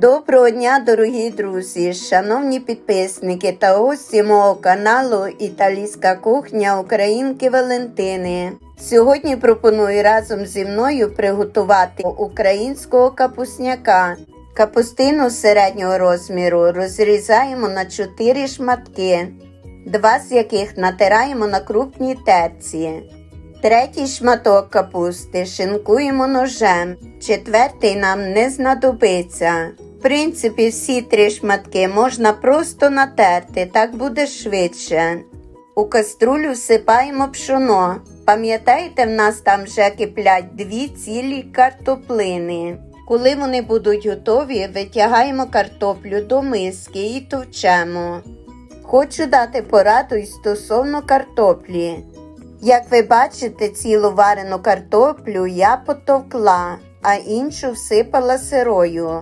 Доброго дня, дорогі друзі, шановні підписники та гості мого каналу Італійська кухня Українки Валентини. Сьогодні пропоную разом зі мною приготувати українського капусняка. Капустину середнього розміру розрізаємо на 4 шматки, два з яких натираємо на крупній терці. Третій шматок капусти шинкуємо ножем. Четвертий нам не знадобиться. В принципі, всі три шматки можна просто натерти, так буде швидше. У каструлю всипаємо пшоно. Пам'ятаєте, в нас там вже киплять дві цілі картоплини. Коли вони будуть готові, витягаємо картоплю до миски і товчемо. Хочу дати пораду й стосовно картоплі. Як ви бачите, цілу варену картоплю я потовкла, а іншу всипала сирою.